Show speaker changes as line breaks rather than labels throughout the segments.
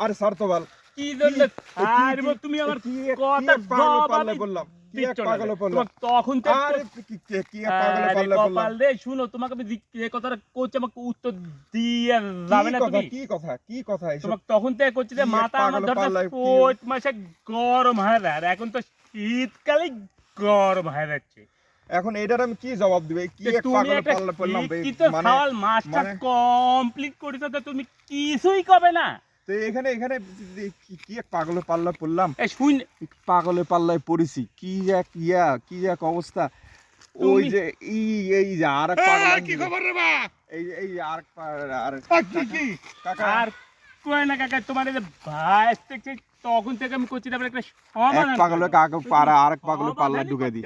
আরে স্যার তো বল।
কি জন্য? ছাড়বো তুমি আমার কথা
পাগল পাল্লে বললাম। কি পাগল বললাম।
তখন থেকে
আরে কি কি- পাগল পাল্লে
কপাল রে শুনো তোমাকে আমি যে- কথাটা করছি আমাকে উত্তর দিয়ে যাবে না তুমি।
কি কথা কি কথা এসব?
তোমাকে তখন থেকে করছি যে মাথা আমার ধরতে
পাল্লায় কি-
মাসে গরম হয়ে যায় আর এখন তো শীতকালে গরম হয়ে যাচ্ছে।
এখন এটার আমি কি জবাব দিবে? কি
তো
এক পাগল পাল্লে বললাম বে,
শিক্ষিত
মানে
মাস্টার
মানে-
কমপ্লিট করেছ তো তুমি কিছুই কবে না?
তো এখানে এখানে কি- এক পাগল পাল্লা পড়লাম?
শুন।
পাগলে পাল্লায় পড়েছি। কি এক ইয়া কি এক অবস্থা। ওই যে এই এই যে আর এক পাগল
কি খবর রে বা
এই যে- এই আর আর
কি কি?
কাকা।
আর কই না কাকা তোমার এই যে ভাই দেখছি তখন থেকে আমি করছি তারপরে একটা
এক
সমাধান
পাগলে। কাকে আর এক পাগলে পাল্লা ঢুকে দিই।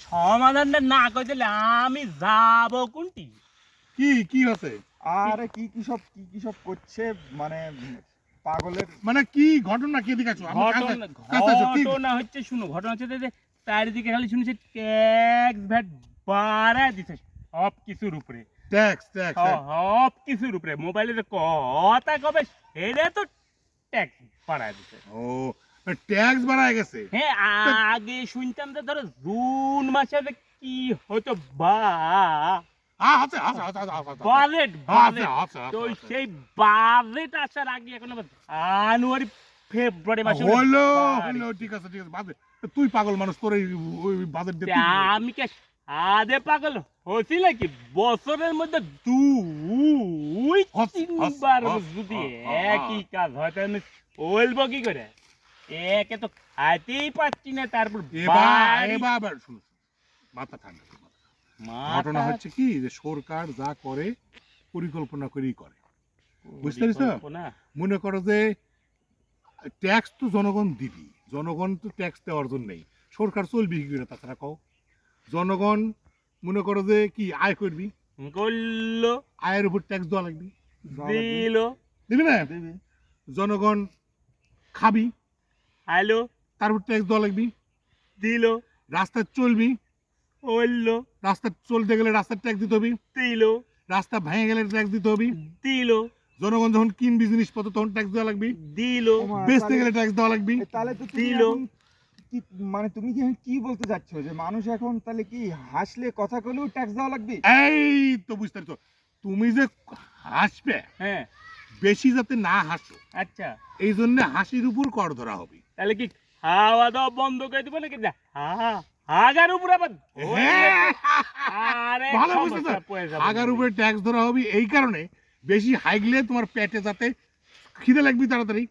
সমাধানটা না করে দিলে আমি যাব কোনটি?
কি কি হচ্ছে?
আরে কি কি সব কি কি সব করছে? মানে পাগলের
মানে কি ঘটনা? কি দিকে আছো? কাছে
ঘটনা? হচ্ছে শুনো ঘটনা হচ্ছে যে চারিদিকে খালি শুনেছি ট্যাক্স ভ্যাট বাড়া দিছে সব কিছুর উপরে।
ট্যাক্স ট্যাক্স
সব কিছুর উপরে। মোবাইলে যে কথা কবে সেটা তো ট্যাক্স বাড়ায় দিছে।
ও ট্যাক্স বাড়ায় গেছে?
হ্যাঁ আগে শুনতাম যে ধরো জুন মাসে কি হতো বা
হ্যাঁ আছে আছে আছে আছে আছে
বাজেট বাজেট তো সেই বাজেট আসার আগে এখন জানুয়ারি ফেব্রুয়ারি মাসে
হলো হলো ঠিক আছে ঠিক আছে বাজে তুই পাগল মানুষ তোর ওই বাজেট দিয়ে
আমি কে? আদে পাগল হচ্ছি নাকি বছরের মধ্যে দুই তিনবার যদি একই কাজ হয় তাহলে বলব কি করে? একে তো খাইতেই পাচ্ছি না তারপর
এবার এবার শুনো মাথা ঠান্ডা করো, মাথা ঠান্ডা। ঘটনা হচ্ছে কি যে সরকার যা করে পরিকল্পনা করেই করে। বুঝতে?
পরিকল্পনা।
মনে করো যে ট্যাক্স তো জনগণ দিবি জনগণ তো ট্যাক্স দেওয়ার জন্য নেই সরকার চলবি কি করে তাছাড়া কও? জনগণ মনে করো যে কি আয় করবি?
করল।
আয়ের উপর ট্যাক্স দেওয়া লাগবে।
দিল।
দিবি না? জনগণ খাবি।
আলো
তার উপর ট্যাক্স দেওয়া লাগবি।
দিল।
রাস্তায় চলবি।
হইল
রাস্তা চলতে গেলে রাস্তার ট্যাক্স দিতে হবে।
দিল
রাস্তা ভেঙে গেলে ট্যাক্স দিতে হবে।
দিল
জনগণ যখন কিনবি জিনিসপত্র তখন ট্যাক্স দেওয়া লাগবে।
দিল।
বেচতে গেলে ট্যাক্স দেওয়া লাগবে।
তাহলে তো
দিলো।
মানে তুমি কি কি বলতে চাচ্ছ? যে মানুষ এখন তাহলে কি হাসলে কথা কইলেও ট্যাক্স দেওয়া লাগবে?
এই তো বুঝতে পারছ। তুমি যে হাসবে
হ্যাঁ।
বেশি যাতে না হাসো
আচ্ছা।
এই জন্য হাসির উপর কর ধরা হবে।
তাহলে কি খাওয়া দাওয়া বন্ধ করে দিব নাকি? হা। হাজার উপর
হ্যাঁ। ভালো বুঝতে। হাগার উপরে ট্যাক্স ধরা হবে এই কারণে বেশি হাইগলে তোমার পেটে যাতে খিদে লাগবে তাড়াতাড়ি।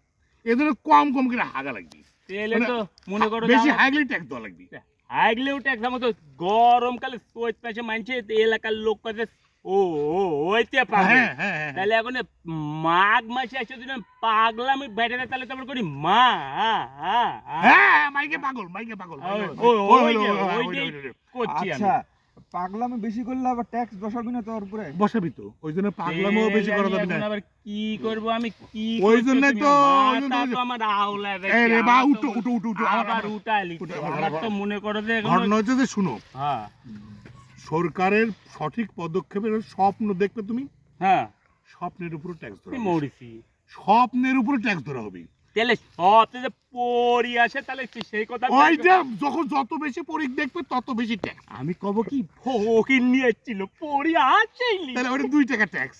এদের কম কম করে হাগা লাগবে। মানে
তো মনে করো
বেশি হাইগলে ট্যাক্স দেওয়া লাগবে।
হাইগলেও ট্যাক্স আমার তো গরমকালে মানছে এলাকার লোক কাছে ও ওইতে পাবে
হ্যাঁ হ্যাঁ হ্যাঁ
তাহলে এখন মাঘ মাসে এসে যদি আমি পাগলামি বেটে তাহলে তারপর করি মা।
হ্যাঁ মাইকে পাগল মাইকে পাগল পাগল।
করছি আমি।
আচ্ছা বেশি করলে আবার ট্যাক্স বসাবি না তোর উপরে?
বসাবি তো ওই জন্য পাগলামও বেশি করা যাবে না।
আবার কি করব? আমি কি
ওই জন্যই তো,
আমার আউলা
এই রে বা উঠো উঠো উঠো উঠো
আবার উঠালি তো।
আমার-
আমার তো মনে করো যে এখন
ঘটনা হচ্ছে যে শুনো।
হ্যাঁ।
সরকারের সঠিক পদক্ষেপের স্বপ্ন দেখবে তুমি?
হ্যাঁ।
স্বপ্নের উপর ট্যাক্স ধরা হবে। স্বপ্নের উপরে ট্যাক্স ধরা হবে।
তাহলে সব যে পরি আসে তাহলে কি সেই কথা
ওইটা যখন যত বেশি পরীক্ষা দেখবে তত বেশি ট্যাক্স
আমি কব কি ফকির নিয়ে এসেছিল পরি আসেই
তাহলে ওটা দুই টাকা ট্যাক্স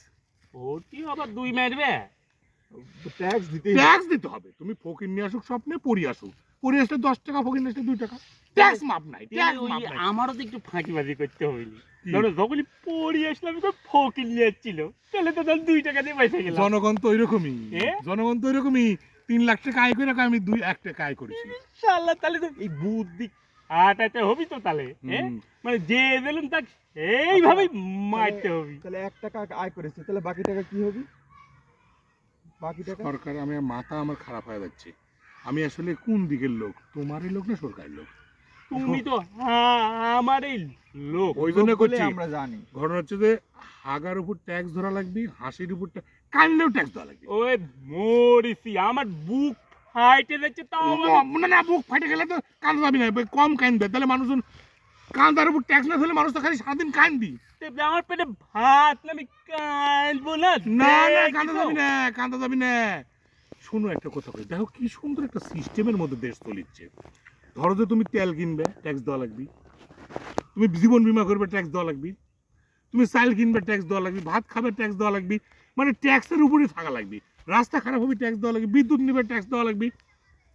ও কি আবার দুই মারবে।
ট্যাক্স দিতে
ট্যাক্স দিতে হবে। তুমি ফকির নিয়ে আসুক স্বপ্নে পরি আসুক। পরি আসলে দশ টাকা ফকির আসলে দুই টাকা। ট্যাক্স মাপ নাই ট্যাক্স মাপ নাই।
আমারও তো একটু ফাঁকিবাজি করতে? ধরো যখনই কই ফকির তাহলে তো তাহলে দুই টাকা দিয়ে পয়সা গেলাম।
জনগণ তো ওইরকমই। জনগণ তো ওইরকমই। তিন লাখ টাকা আয় করে আমি দুই এক টাকা আয় করেছি।
ইনশাআল্লাহ তাহলে তো এই বুদ্ধি আটাতে হবি তো তাহলে মানে যে তাকে এইভাবেই মারতে হবি।
তাহলে এক টাকা আয় করেছে তাহলে বাকি টাকা কি হবে? বাকি টাকা?
সরকার আমি মাথা আমার খারাপ হয়ে যাচ্ছে। আমি আসলে কোন দিকের লোক? তোমারই লোক না সরকারের লোক?
তুমি তো হ্যাঁ, আমার এই লোক।
ওই জন্য করছি।
আমরা জানি।
ঘটনা হচ্ছে যে হাগার উপর ট্যাক্স ধরা লাগবে হাসির উপর ট্যাক্স দেওয়া লাগবে।
ওই মরিসি আমার বুক ফাইটে যাচ্ছে তাও
না না বুক ফাটে গেলে তো কান্দা যাবি না কম কান্দবে তাহলে মানুষজন কান্দার উপর ট্যাক্স না দিলে মানুষ তো খালি সারাদিন কান্দি
আমার পেটে ভাত না আমি না?
না কান্দা যাবি না কান্দা যাবি না। শোনো একটা কথা কই। দেখো কি সুন্দর একটা সিস্টেমের মধ্যে দেশ চলিচ্ছে। ধরো যে তুমি তেল কিনবে ট্যাক্স দেওয়া লাগবে। তুমি জীবন বীমা করবে ট্যাক্স দেওয়া লাগবে। তুমি চাল কিনবে ট্যাক্স দেওয়া লাগবে। ভাত খাবে ট্যাক্স দেওয়া লাগবে। মানে ট্যাক্সের উপরেই থাকা লাগবে। রাস্তা খারাপ হবে ট্যাক্স দেওয়া লাগবে। বিদ্যুৎ নিবে ট্যাক্স দেওয়া লাগবে।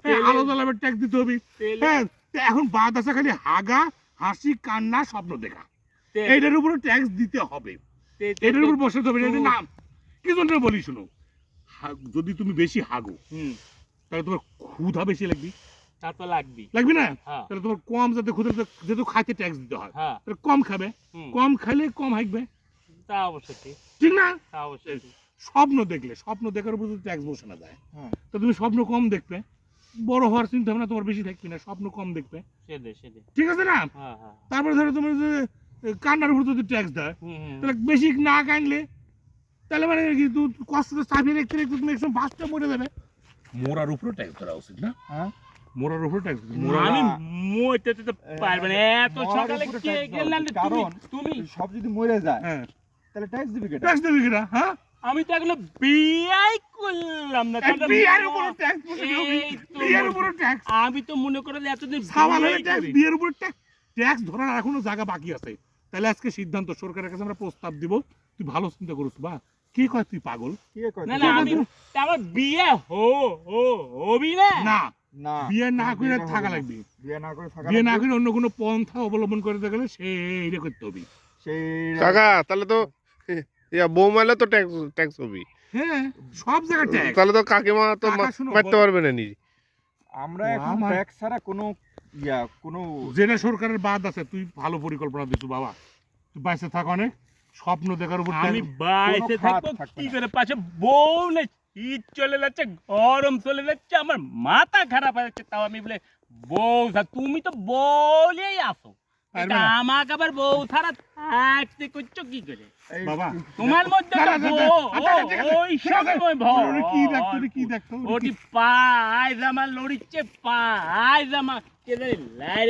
হ্যাঁ আলো জ্বালাবে ট্যাক্স দিতে হবে। হ্যাঁ এখন বাদ আছে খালি হাগা হাসি কান্না স্বপ্ন দেখা। এইটার উপরে ট্যাক্স দিতে হবে। এটার উপর
তে-
বসে হবে এটা নাম। কি জন্য বলি শুনো? যদি তুমি বেশি হাগো তাহলে তোমার ক্ষুধা বেশি লাগবে।
তা তো লাগবি
লাগবে না?
হ্যাঁ।
তাহলে তোমার কম যাতে ক্ষুধা যেহেতু খাইতে ট্যাক্স দিতে হয়
হ্যাঁ।
তাহলে কম খাবে। কম খাইলে কম হাঁকবে
তা অবশ্যই ঠিক।
না?
তা অবশ্যই
স্বপ্ন দেখলে স্বপ্ন দেখার উপর যদি ট্যাক্স বসে না যায়
হ্যাঁ।
তো তুমি স্বপ্ন কম দেখবে। বড় হওয়ার চিন্তা ভাবনা তোমার বেশি থাকবে না স্বপ্ন কম দেখবে। ঠিক আছে না? তারপরে ধরো তোমার যে কান্নার উপর যদি ট্যাক্স দেয়। তাহলে বেশি না কানলে তাহলে মানে কি কষ্ট চাপিয়ে রাখতে রাখতে তুমি একসময় বাসটা মরে যাবে। মোরার উপরে ট্যাক্স ধরা উচিত না?
হ্যাঁ?
মোরার উপরে ট্যাক্স
মোরা-
আমি মইতে তো পারবে না। এত সকালে কে গেলাম তুমি তুমি
সব যদি মরে যায়
হ্যাঁ।
তাহলে ট্যাক্স দিবি কেটে?
ট্যাক্স দেবে হ্যাঁ?
আমি তো এগুলো বিয়াই করলাম না।
উপরে ট্যাক্স উপরে ট্যাক্স
আমি তো মনে করে এতদিন
ট্যাক্স
করি।
উপরে ট্যাক্স ট্যাক্স ধরার এখনও জায়গা বাকি আছে। তাহলে আজকে সিদ্ধান্ত সরকারের কাছে আমরা প্রস্তাব দিব। তুই ভালো চিন্তা করিস বা। কি কয় তুই পাগল?
না না আমি আমার বিয়ে হো হো হবি না?
না বিয়ে না করে থাকা লাগবে।
বিয়ে না করে থাকা
বিয়ে না করে অন্য কোনো পন্থা অবলম্বন করতে গেলে সেইটা করতে হবে।
সেই
কাকা তাহলে তো ইয়া বউ মারলে তো ট্যাক্স ট্যাক্স হবি।
হ্যাঁ সব জায়গায় ট্যাক্স
তাহলে তো কাকিমা তো মা-
শোনো,
মারতে পারবে না নিজে।
আমরা এখন ট্যাক্স ছাড়া কোনো ইয়া কোনো
যেটা সরকারের বাদ আছে তুই ভালো পরিকল্পনা দিছু বাবা। তুই বাইসে থাক অনেক। স্বপ্ন দেখার উপর
আমি বাইসে থাকব কি করে পাশে বউ শীত চলে যাচ্ছে গরম চলে যাচ্ছে আমার মাথা খারাপ হয়ে যাচ্ছে তাও আমি বলে বউ তুমি তো বলেই আসো। আমাকে আবার বউ ছাড়া থাকতে করছ কি করে
বাবা,
তোমার মধ্যে
আচ্ছা, আচ্ছা,
ওই সময়
কি দেখতো দেখতো
পায়জামা লড়িচ্ছে লাই